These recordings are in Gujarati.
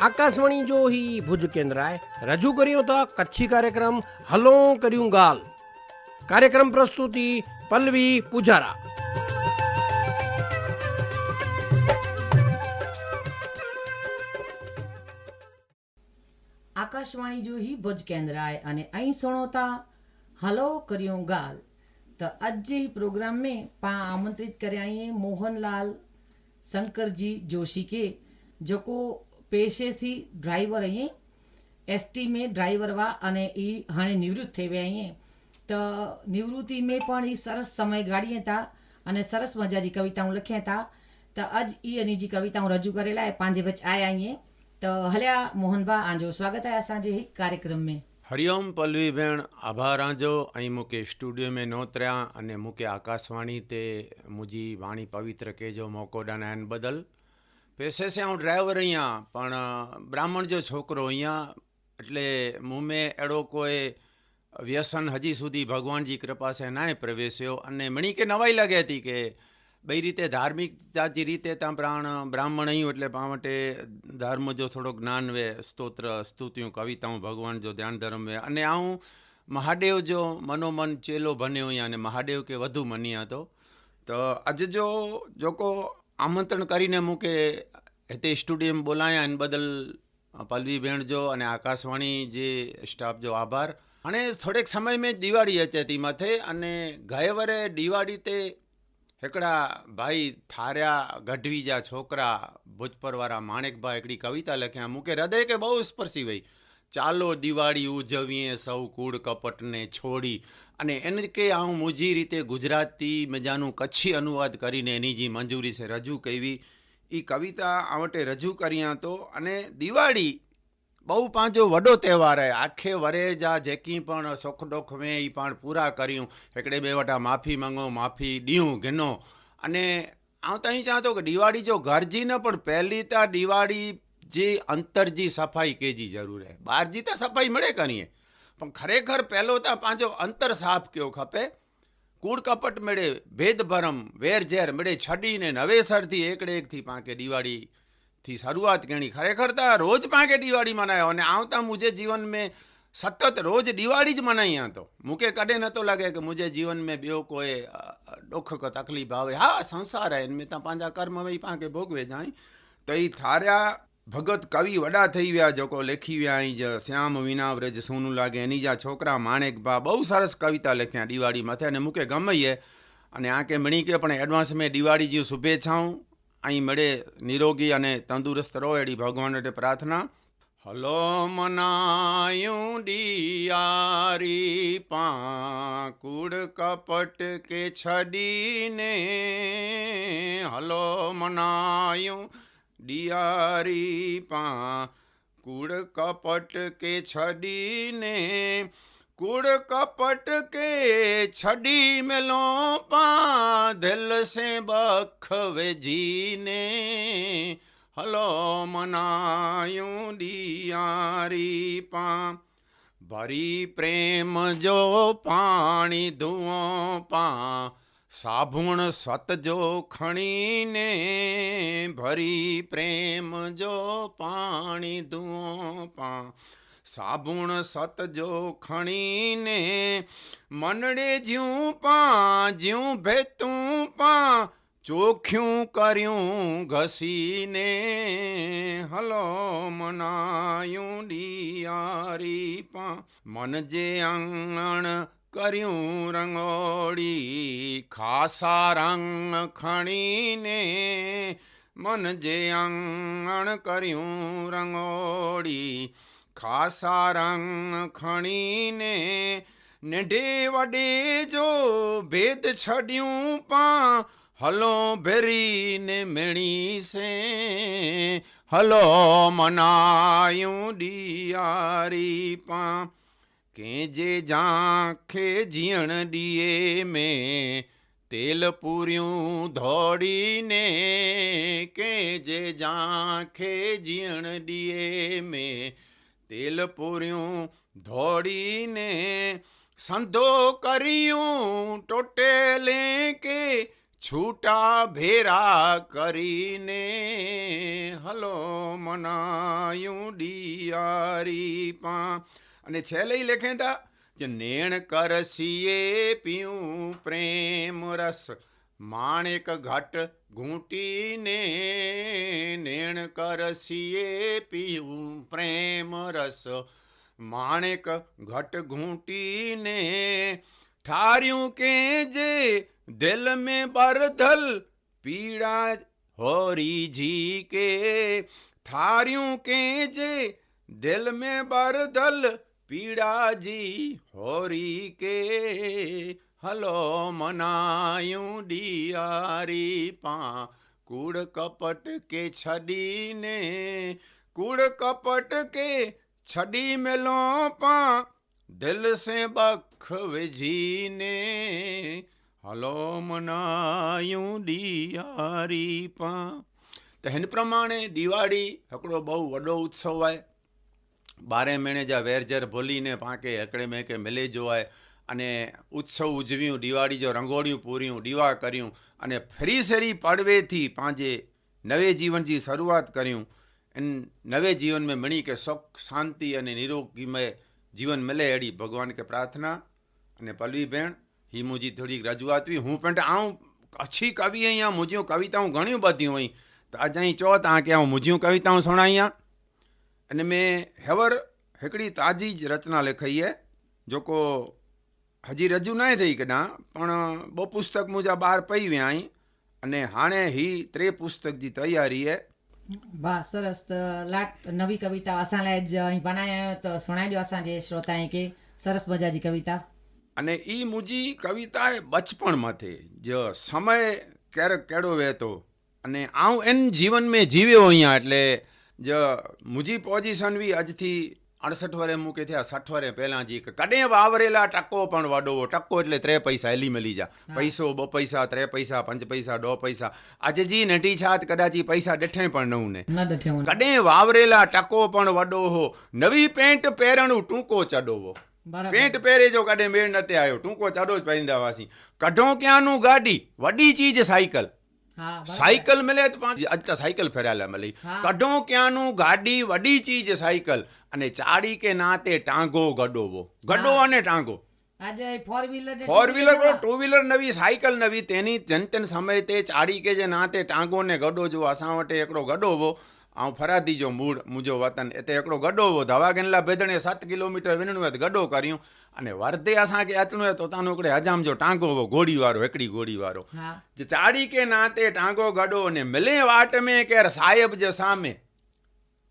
આકાશવાણી જો હી ભુજ કેન્દ્રાએ રજૂ કર્યો હતો કચ્છી કાર્યક્રમ હલો કર્યું ગાલ. કાર્યક્રમ પ્રસ્તુતિ પલ્લવી પૂજારા. આકાશવાણી જોહી ભુજ કેન્દ્રાએ અને અહીં સુણોતા હલો કર્યું ગાલ. आज प्रोग्राम में पा आमंत्रित कर आइए मोहनलाल शंकर जी जोशी के जो को पेशे थी ड्राइवर आई એસટી મેં ડ્રાઈવર વા અને એ હાણે નિવૃત્ત થઈ ગયા અહીંયા તો નિવૃત્તિ મેં પણ એ સરસ સમય ગાળીએ હતા અને સરસ મજાજી કવિતાઓ લખ્યા હતા તો અજ એ અને જે કવિતાઓ રજૂ કરેલા એ પાંજે વચ આયા અહીંયા તો હલ્યા મોહનભા આંજો સ્વાગત આયા સાંજે કાર્યક્રમ મેં. હરિઓમ પલ્લવીબેન આભાર આંજો. અહીં મૂકે સ્ટુડિયો મેં નોતર્યા અને મૂકે આકાશવાણી તે મુજી વાણી પવિત્ર કહેજો મોકો ડાનાયન બદલ. પેસે છે હું ડ્રાઈવર અહીંયા, પણ બ્રાહ્મણ જો છોકરો અહીંયા, એટલે મુમે એડો કોઈ વ્યસન હજી સુધી ભગવાનજી કૃપા છે નાય પ્રવેશ્યો. અને મણી કે નવાઈ લાગે હતી કે બે રીતે ધાર્મિકતા જે રીતે ત્યાં પ્રાણ બ્રાહ્મણ અહીં એટલે માટે ધર્મ જો થોડો જ્ઞાન વે, સ્તોત્ર, સ્તુતિઓ, કવિતાઓ ભગવાન જો ધ્યાન ધર્મ વે. અને આવું મહાદેવ જો મનોમન ચેલો બન્યો અહીંયા અને મહાદેવ કે વધુ મન્યા હતો. તો આજે જો જોકો આમંત્રણ કરીને મૂકે તે સ્ટુડિયમ બોલાયા એને બદલ પલ્લવીબેન જો અને આકાશવાણી જે સ્ટાફ જો આભાર. અને થોડેક સમય મેં દિવાળી હતી માથે અને ગયે વરે દિવાળી તે એકડા ભાઈ થાર્યા, ગઢવીજા છોકરા ભૂજપરવાળા માણેકભાઈ એકડી કવિતા લખ્યા. મૂકે હૃદય કે બહુ સ્પર્શી ભાઈ ચાલો દિવાળી ઉજવીએ, સૌ કુળ કપટને છોડી. અને એને કે હું મુજી રીતે ગુજરાતી મજાનું કચ્છી અનુવાદ કરીને એની જે મંજૂરી છે રજૂ કરવી એ કવિતા આવટે રજૂ કર્યા તો અને દિવાળી બહુ પાંજો વॾो તહેवारु आहे आखे वरे जा जेकी पण सुख डुख में ई पाण पूरा करियूं हिकिड़े ॿिए वटां माफ़ी मंगो माफ़ी ॾियूं गिनो अने आउं त ईअं चवां थो की ॾिवाड़ी जो घर जी न पण पहिली त ॾिवाड़ी जे अंतर जी सफ़ाई कंहिंजी ज़रूरु आहे ॿाहिरि जी त सफ़ाई मिड़े करिए પણ ખરેખર પહેલો તો पंहिंजो અંતર સાફ કયો ખપે કૂડ કપટ મેળે ભેદ ભરમ વેર ઝેર મેળે છડીને નવેસરથી એકડે એકથી પાંકે દિવાળી થી શરૂઆત કરી ખરેખર તો રોજ પાંકે દિવાળી મનાયો અને આવતા મુજે જીવન મેં સતત રોજ દિવાળી જ મનાઈ હતો મૂકે કડે નહોતો લાગે કે મુજે જીવન મેં બ્યો કોઈ ડોખ કો તકલીફ આવે. હા, સંસાર હે મેં ત્યાં પાંજા કર્મ હવે પાંકે ભોગવે જાય. તો એ થાર્યા ભગત કવિ વડા થઈ વ્યા જોકો લેખી વ્યા અહીં જ. શ્યામ વિના વ્રજ સોનું લાગે, એની જા છોકરા માણેકભા બહુ સરસ કવિતા લખ્યા દિવાળી માથે. અને મૂકે ગમઈએ અને આ કે મણી કે પણ એડવાન્સ મેં દિવાળી જેવું શુભેચ્છાઓ અહીં મળે નિરોગી અને તંદુરસ્ત રહો એડી ભગવાન વટે પ્રાર્થના. હલો મનાયું ડિયારી પાકુડ કપટ કે છડીને. હલો મનાયું ડિયારી પા કુડ કપટ કે છડીને. કુડ કપટ કે છડી મેલો પા દિલ સે બખવે જીને. હલો મનાયું દિયારી પા. ભરી પ્રેમ જો પાણી ધુઓ પા. સાબુણ સતજો ખણીને ભરી પ્રેમ જો પાણી ધુઓ પા. સાબુણ સતજો ખણીને મનડે જ્યું પા જ્યું ભેતું પા ચોખ્યું કર્યું ઘસીને હલો મનાયું ડિયારી પા મન જે આંગણ કર્યું રંગોળી ખાસા રંગ ખણીને મન જે આંગણ કર્યું રંગોળી ખાસા રંગ ખણીને નેઢે વડે જો ભેદ છડ્યું પા, હલો ભેરીને મેણી સે હલો મનાયું ડિયારી પા, કે જે જાખે જીણ ડીએ મેં, તેલ પૂર્યું ધોડીને કે જે જાખે જીણ ડીએ મેં તેલ પૂર્યું ધોડીને સંધો કર્યું ટોટેલે કે છૂટા ભેરા કરીને. હલો મનાયું ડિયારી પા. અને છેલ્લે ઈ લખે તા જે નેણ કરસીએ પીઉં પ્રેમ રસ. માણેક ઘટ ઘૂંટીને નેણ કરસીએ પીવું પ્રેમ રસ. માણેક ઘટ ઘૂંટીને ઠાર્યું કે જે દિલ में બરધલ પીડા હોરી જી કે થાર્યું કે જે દિલ में બરધલ પીડાજી હોરી કે. હલો મનાયું દિયારી પા કૂડ કપટ કે છડીને કૂડ કપટ કે છડી મેલો પા દિલ સે બખ વિજીને હલો મનાયું દિયારી પા તો હિન પ્રમાણે દિવાળી હકડો બહુ વॾો ઉત્સવ आहे બારે મહિને જા વેરઝેર ભૂલીને પાંકે હકડે મેં કે મિલે જો आहे અને ઉત્સવ ઉજવ્યું, દિવાળી જો રંગોળ્યું પૂર્યું, દીવા કર્યું અને ફરી સરી પડવેથી પાંજે નવે જીવનથી શરૂઆત કર્યું. એન નવે જીવન મેં મણી કે સુખ, શાંતિ અને નિરોગીમય જીવન મળે એડી ભગવાન કે પ્રાર્થના. અને પલ્લવી બેન, હિમુજી થોડીક રજૂઆત બી હું પણ આવું અછી કવિ અહીંયા, મુજ્યું કવિતાઓ ઘણી બધી હોય. તો આજે અહીં ચો ત્યાં કે હું મુજ્યું કવિતાઓ સુણાયા અને મેં હેવર હિકડી તાજી જ રચના લખી હે. જોકો હજી રજૂ નહીં થઈ કે ના પણ બહુ પુસ્તક મુજબ બહાર પઈ વ્યાય અને હાણે હી ત્રે પુસ્તક જી તૈયારી હે. વાહ સરસ. લાટ નવી કવિતા અસાલે જ અહીં ભણાય તો સુણાડ્યો અસાં જે શ્રોતાએ કે સરસ મજાજી કવિતા. અને ઈ મુજી કવિતા એ બચપણ માથે જ સમય ક્યારેક કેડો વહેતો અને આવું એન જીવન મેં જીવ્યો અહીંયા એટલે જ મુજી પોઝિશન બી આજથી અડસઠ વરે મૂકે થયા સઠ વરે પહેલાં જી કડે વાવરેલા ટકો પણ વાડોવો. ટકો એટલે ત્રે પૈસા એલી મળી જા. પૈસો બ પૈસા ત્રે પૈસા પંચ પૈસા ડો પૈસા. આજે જી નટી છાત કદાચી પૈસા ડઠે પણ નવું ને કડે વાવરેલા ટકો પણ વડોહો નવી પેન્ટ પહેરણું ટૂંકો ચડોવો. પેન્ટ પહેરે જો કાઢે મેળ નથી આવ્યો ટૂંકો ચાડો જ પહેરીંદા વાસી કઢો ક્યાંનું ગાડી? વડી ચીજ સાયકલ. સાયકલ મળે તો પાંચ આજકાલ સાયકલ ફેરાયેલા મળી. કઢો ક્યાંનું ગાડી વડી ચીજ સાયકલ? અને ચાડી કે નાતે ટાંગો ગડોવો? ગડો અને ટાંગો. ફોર વ્હીલર ટુ વ્હીલર નવી સાયકલ નવી તેની જન તેન સમય તે ચાડી કે જે નાતે ટાંગો ને ગડો જો અસાં વટે એકડો ગડોવો આમ ફરાદી જો મૂળ મુજો વતન એ તે એકડો ગડોવો. ધવા ગેનલા ભેદણે સાત કિલોમીટર વિનણવે ગડો કર્યું. અને વર્તે અસાं खे अचिणो आहे त तव्हां हिकिड़े हजाम जो टांगो हो घोड़ी वारो हिकिड़ी घोड़ी वारो चाड़ी के नाते टांगो गॾो ने मिले वाट में केरु साहिब जे सामे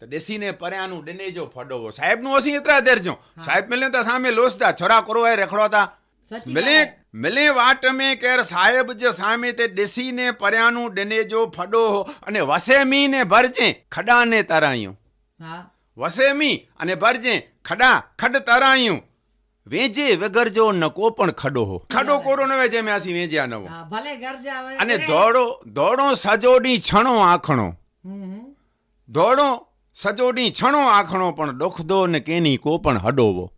त ॾिसी ने परियां नू ॾिने जो फॾो हो साहिब नू असीं एतिरा देरि जो साहिब मिले त सामे लोस था छोरा करो आहे रखड़ो था मिले मिले वाट में केरु साहिब जे सामे ते ॾिसी ने परियां नू ॾिने जो फॾो हो अने वसे मी ने भरजे खॾा ने तरायूं वसे मी अने भरजे खॾा खॾ तरायूं વેજે વગર જો નકો પણ ખડો હો. ખડો કોરો નવે જેમ મેં આસી વેજ્યા નવો. ભલે ઘર જાવે અને દોડો દોડો સજોડી છણો આખણો. દોડો સજોડી છણો આખણો પણ ડોખદો ને કેની કો પણ હડોવો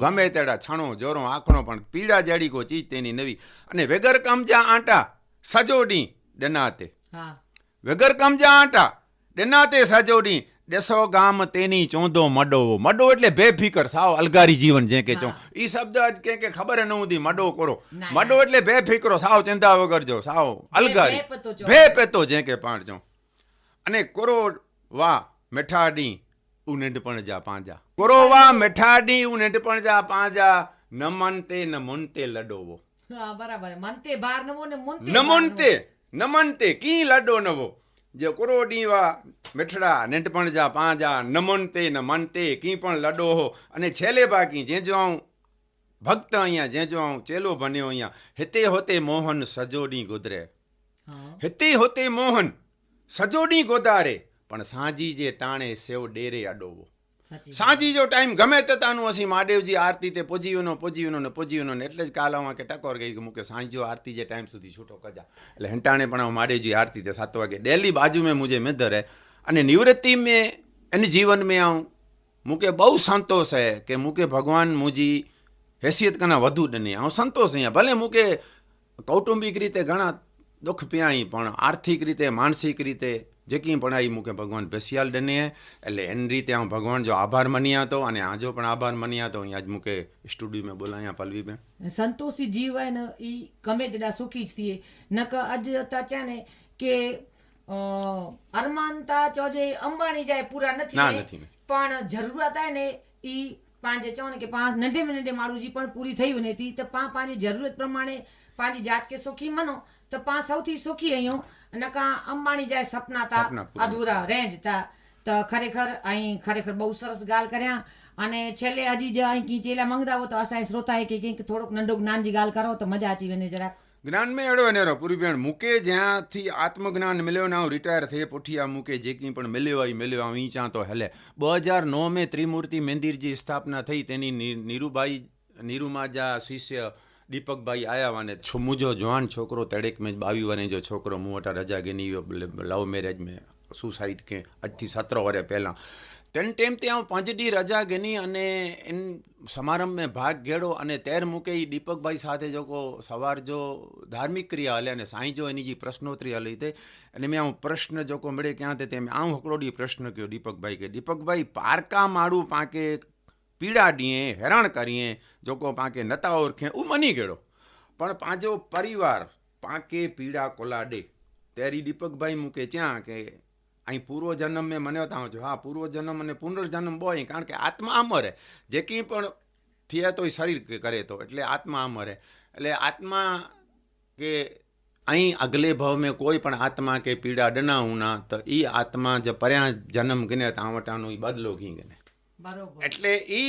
ગમે તેડા છણો જોરો આખણો પણ પીડા જાડી કો ચીજ તેની નવી. અને વગર કમજા આંટા સજોડી ડનાતે. હા. વગર કમજા આંટા ડનાતે સજોડી ડેસો ગામ તેની ચોંધો મડો. મડો એટલે બેફિકર સાવ અલગારી જીવન જે કે ચો. ઈ શબ્દ જ કે કે ખબર ન હતી મડો કરો. મડો. એટલે બેફિકરો સાવ ચિંતા વગર જો સાવ અલગારી. ભે પેતો જે. કે પાંચ જો. અને કોરો વા મેઠાડી ઉનેડ પણ જા પાંજા. કોરો વા મેઠાડી ઉનેડ પણ જા પાંજા. ન મનતે ન મનતે લડોવો. બરાબર. મનતે બાર નમો ને મનતે ન મુનતે ન મનતે કી લડો નવો? જે કોરોડી વાહ મેઠડા નંઢપણ જા પાંજા ન મુનતે ન મનતે કી પણ લડો હો. અને છેલ્લે બાકી જે જો આવું ભક્ત અહીંયા જે જો આવું ચેલો બન્યો અહીંયા હિતે હોતે મોહન સજોડી ગુદરે. હિતે હોતે મોહન સજોડી ગોદારે પણ સાંજી જે ટાણે સેવ ડેરે અડોવો સાંજી જો ટાઈમ ગમે તેતાનું હસી મહાદેવજી આરતી તે પોજીવનો પોજીવનો ને પોજીવનો ને એટલે જ કાલામાં કે ટકોર ગઈ મૂકે સાંજો આરતી જે ટાઈમ સુધી છૂટો કજા એટલે હંટાણે પણ મહાદેવજી આરતી તે સાત વાગે. ડેલી બાજુ મેં મુજે મેધર હે અને નિવૃત્તિ મેં, એને જીવન મેં આવું. મૂકે બહુ સંતોષ હે કે મૂકે ભગવાન મુજી હેસિયત કના વધુ ડને આવું સંતોષ અહીંયા. ભલે મૂકે કૌટુંબિક રીતે ઘણા દુઃખ પ્યાઈ, પણ આર્થિક રીતે, માનસિક રીતે જેકી પણ આવી મૂકે ભગવાન ભેસિયાલ ડને એટલે એની રીતે હું ભગવાન જો આભાર મન્યા તો અને આજો પણ આભાર મન્યા તો અહીંયા જ મૂકે સ્ટુડિયોમાં બોલાયા પલવી મેં સંતોષી જીવ હોય ને એ ગમે તેટલા સુખી જ થઈએ. નક આજ હતા છે ને કે અરમાનતા ચો જે અંબાણી જાય પૂરા નથી પણ જરૂરત થાય ને એ પાંચે ચો ને કે પાંચ નઢે નઢે મારું જી પણ પૂરી થયું નથી તો પાંચ પાંચે જરૂરત પ્રમાણે પાંચ જાત કે સુખી મનો. તો પા સૌથી સુખી અહીંયા. નકા અંબાણી જાય સપના તા અધૂરા રેંજતા તો. ખરેખર અહીં ખરેખર બહુ સરસ ગાલ કર્યા. અને છેલ્લે હજી જે અહીં કીંચેલા મંગતા હો તો અસાય શ્રોતાએ કે કંઈક થોડુંક નંડો જ્ઞાનજી ગાલ કરો તો મજા આચી વેને જરાક. જ્ઞાન મેં એડો નેરો પૂરી મૂકે જ્યાંથી આત્મજ્ઞાન મિલ્યો ના રિટાયર થઈ પોઠિયા મૂકે જે કંઈ પણ મિલ્યો આવી મિલ્યો આવી ચાં તો હલે. બે હજાર નવમે ત્રિમૂર્તિ મંદિરજી સ્થાપના થઈ તેની નીરુબાઈ નીરુમાજા શિષ્ય દીપકભાઈ આવ્યા અને મુજો જવાન છોકરો તડેક મેં બાવી વને જો છોકરો, મું અટા રજા ગેની લવ મેરેજ મેં સુસાઇડ કે, આજથી સત્ર વર્ષ પહેલાં. તેન ટેમ તે હું પાંચ ડી રજા ગેની અને એન સમારંભ મેં ભાગ ઘેડો અને તેર મૂકે એ દીપકભાઈ સાથે જો કો સવાર જો ધાર્મિક ક્રિયા હલે અને સાંઈ જો એની જે પ્રશ્નોત્તરી હલી તે, અને મેં હું પ્રશ્ન જો કો મળે ક્યાં તે મેં આમ હકડોડી પ્રશ્ન કયો દીપકભાઈ કે દીપકભાઈ પારકા માળું પાંકે પીડા ડીએ હેરાન કરીએ, જોકો પાંકે નતા ઓળખે હું મની ગયેલો. પણ પાંજો પરિવાર પાંકે પીડા કોલાડે. તેરી દીપકભાઈ મૂકે ત્યાં કે, અહીં પૂર્વ જન્મ મેં મને તાવ છો હા પૂર્વ જન્મ અને પુનર્જન્મ બોય, કારણ કે આત્મા અમર હે. જે કંઈ પણ થયે તો એ શરીર કરે તો, એટલે આત્મા અમર હે. એટલે આત્મા કે અહીં અગલે ભાવ में કોઈ પણ આત્મા કે પીડા ડનાવું ના, તો એ આત્મા જે પર્યા જન્મ ગને તાવટાનો વટાનો એ બદલો ઘી ગને એટલે એ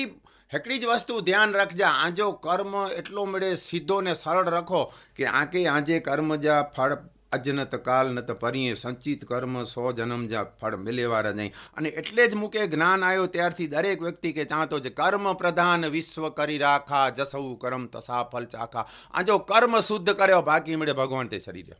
હેકડી જ વસ્તુ ધ્યાન રાખજા. આજો કર્મ એટલો મળે સીધો ને સરળ રાખો કે આકે આજે કર્મ જા ફળ અજનત કાલ નત પરીએ સંચિત કર્મ સો જન્મ જા ફળ મિલેવારા નહીં. અને એટલે જ મૂકે જ્ઞાન આવ્યો ત્યારથી દરેક વ્યક્તિ કે ચાહતો જ કર્મ પ્રધાન વિશ્વ કરી રાખા જસવું કર્મ તસા ફલ ચાખા. આજો કર્મ શુદ્ધ કર્યો બાકી મળે ભગવાન તે શરીર.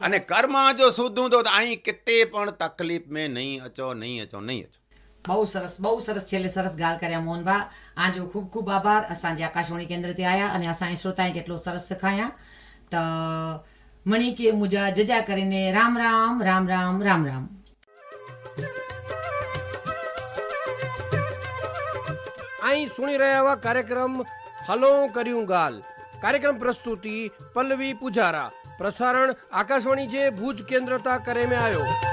અને કર્મ આજો જો શુદ્ધ હું તો અહીં કેતે પણ તકલીફ મેં નહીં અચો નહીં અચો નહીં અચો. બહુ સરસ બહુ સરસ છેલ્લે સરસ ગાલ કર્યા મોહનભા. આજો ખૂબ ખૂબ આભાર. અસાંજે આકાશવાણી કેન્દ્રથી આવ્યા અને અસાંએ શ્રોતાએ કેટલો સરસ સખાયા તો મણી કે મુજા જજા કરીને રામ રામ રામ રામ રામ રામ. અહીં સુણી રહ્યા એવા કાર્યક્રમ હલો કર્યું ગાલ. કાર્યક્રમ પ્રસ્તુતિ પલ્લવી પૂજારા. પ્રસારણ આકાશવાણી જે ભુજ કેન્દ્રતા કરે મેં આવ્યો